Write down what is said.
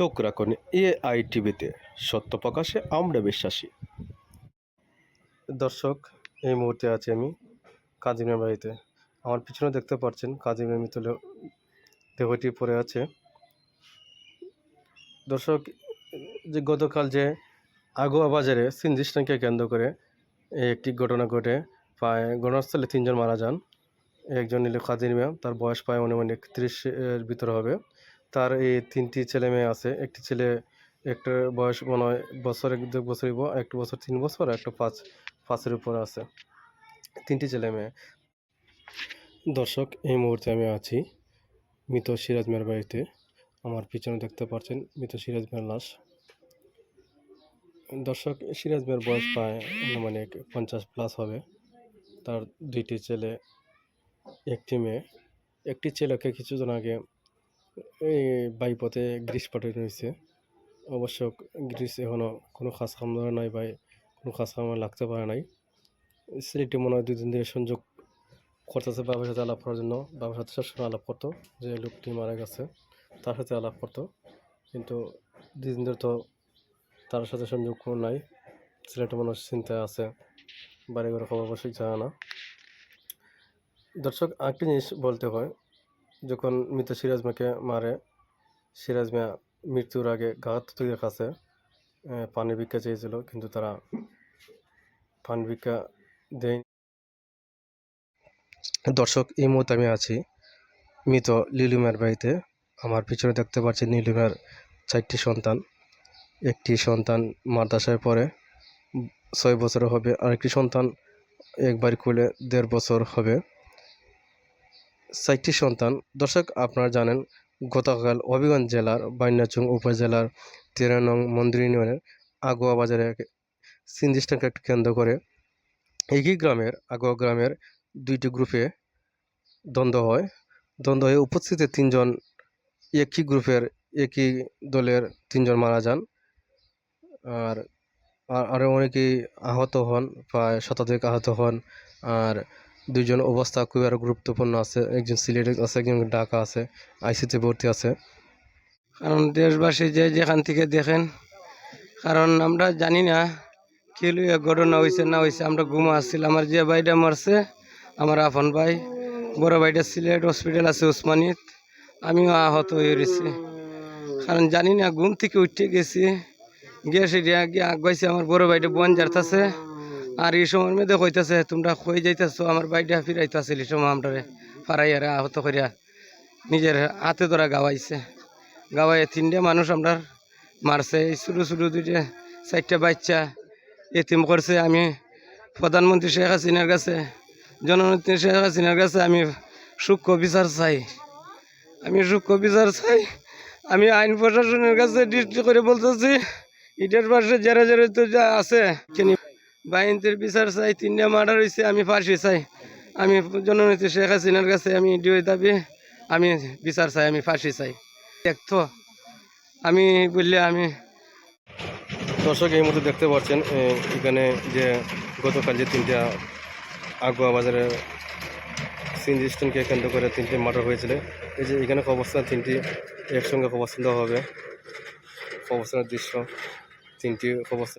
চোখ রাখুন A I টিভিতে সত্য প্রকাশে আমরা বিশ্বাসী। দর্শক, এই মুহূর্তে আছি আমি কাজিমের বাড়িতে। আমার পিছনে দেখতে পাচ্ছেন কাজিমের মৃতলে দেহটি পড়ে আছে। দর্শক, যে গতকাল যে আগোয়া বাজারে সিনজিস্টানকে কেন্দ্র করে একটি ঘটনা ঘটে, প্রায় ঘটনাস্থলে তিনজন মারা যান। একজন নিল কাদির মিয়া তার বয়স প্রায় অনুমানিক ত্রিশের ভিতরে হবে। তার এই তিনটি ছেলে মেয়ে আছে। একটি ছেলে একটা বয়স মনে হয় বছর এক দু বছর একটা বছর তিন বছর, একটা পাঁচ, পাঁচের উপরে আছে। তিনটি ছেলে মেয়ে। দর্শক, এই মুহূর্তে আমি আছি মৃত সিরাজ মিয়ার বাড়িতে। আমার পিছনে দেখতে পাচ্ছেন মৃত সিরাজ মিয়ার লাশ। দর্শক, সিরাজ মিয়ার বয়স প্রায় আনুমানিক পঞ্চাশ প্লাস হবে। তার দুইটি ছেলে, একটি মেয়ে। একটি ছেলেকে কিছুদিন আগে এই বাইপথে গ্রিস পাঠানো হয়েছে অবশ্য গ্রিস এখনও কোনো খাস ধরে নাই বা কোনো খাস কামে লাগতে পারে নাই। ছেলেটি মনে হয় দুদিন ধরে সংযোগ করতেছে বাবার সাথে আলাপ করার জন্য। বাবার সাথে সবসময় আলাপ করতো যে লোকটি মারা গেছে, তার সাথে আলাপ করতো। কিন্তু দুদিন ধরে তো তার সাথে সংযোগ কোনো নাই। ছেলেটা মনে হয় চিন্তায় আছে বাড়ি ঘরে খবর অবশ্যই জানা না। দর্শক, আরেকটি জিনিস বলতে হয় যখন মৃত সিরাজ মিয়াকে মারে, সিরাজ মিয়া মৃত্যুর আগে গাহাতুদের কাছে পানি ভিক্ষা চেয়েছিল, কিন্তু তারা পানি ভিক্ষা দেয় দর্শক, এই মুহূর্তে আমি আছি মৃত লিলুমের বাড়িতে। আমার পিছনে দেখতে পাচ্ছি নীলিমার চারটি সন্তান। একটি সন্তান মাদ্রাসায় পড়ে, ছয় বছর হবে, আরেকটি সন্তান একবার খুলে দেড় বছর হবে। চারটি সন্তান। দর্শক, আপনারা জানেন, গতকাল হবিগঞ্জ জেলার বাইনাচুং উপজেলার তেরো নং মন্দির ইউনিয়নের আগুয়া বাজারে সিনজিস্টানকে কেন্দ্র করে একই গ্রামের, আগুয়া গ্রামের দুইটি গ্রুপে দ্বন্দ্ব হয়। দ্বন্দ্ব হয়ে উপস্থিত তিনজন একই গ্রুপের একই দলের তিনজন মারা যান। আর, আরও অনেকেই আহত হন, প্রায় শতাধিক আহত হন। আর দুইজন অবস্থা খুবই আরও গুরুত্বপূর্ণ আছে। একজন সিলেটে আছে, একজন ঢাকা আছে আইসিতে ভর্তি আছে। কারণ দেশবাসী যে যেখান থেকে দেখেন, কারণ আমরা জানি না কি লইয়া ঘটনা হয়েছে না হয়েছে আমরা ঘুমা আসছিল আমার যে ভাইটা মারছে, আমার আফন ভাই। বড় ভাইটা সিলেট হসপিটাল আছে, উসমানিত। আমিও আহত হয়ে রয়েছি। কারণ জানি না, ঘুম থেকে উঠে গেছি। গিয়ে সেটা গিয়ে আগাইছে আমার বড় ভাইটা বন জারতাছে আর এই সময়ের মধ্যে কইতাছে, তোমরা কই যাইতেছো? আমার ভাইটা ফিরাইতেছিল সময় আমরা ফারাইয়ারে আহত করিয়া নিজের হাতে ধরা গাওয়াইছে। গাওয়ায় তিনটে মানুষ আমরা মারছে। এই ছোটো ছোটো দুইটা, চারটা বাচ্চা এতিম করছে। আমি প্রধানমন্ত্রী শেখ হাসিনার কাছে, জননেত্রী শেখ হাসিনার কাছে আমি সূক্ষ্ম বিচার চাই। আমি সূক্ষ্ম বিচার চাই। আমি আইন প্রশাসনের কাছে দৃষ্টি করে বলতেছি, ইটের পাশে যারা যারা তো যা আছে কিনি বাইনদের বিচার চাই, তিনটা মার্ডার হয়েছে আমি ফাঁসি চাই। আমি জননেত্রী শেখ হাসিনার কাছে আমি ডিওই দাবি, আমি বিচার চাই, আমি ফাঁসি চাই। দেখতো, আমি বললে আমি দর্শক, এই মুহূর্তে দেখতে পাচ্ছেন এখানে যে গতকাল যে তিনটা আগুয়া বাজারে সিএনজি স্ট্যান্ডকে কেন্দ্র করে তিনটি মার্ডার হয়েছিল। এই যে এখানে অবস্থান তিনটি একসঙ্গে অবস্থান হবে। অবস্থানের দৃশ্য, তিনটি অবস্থান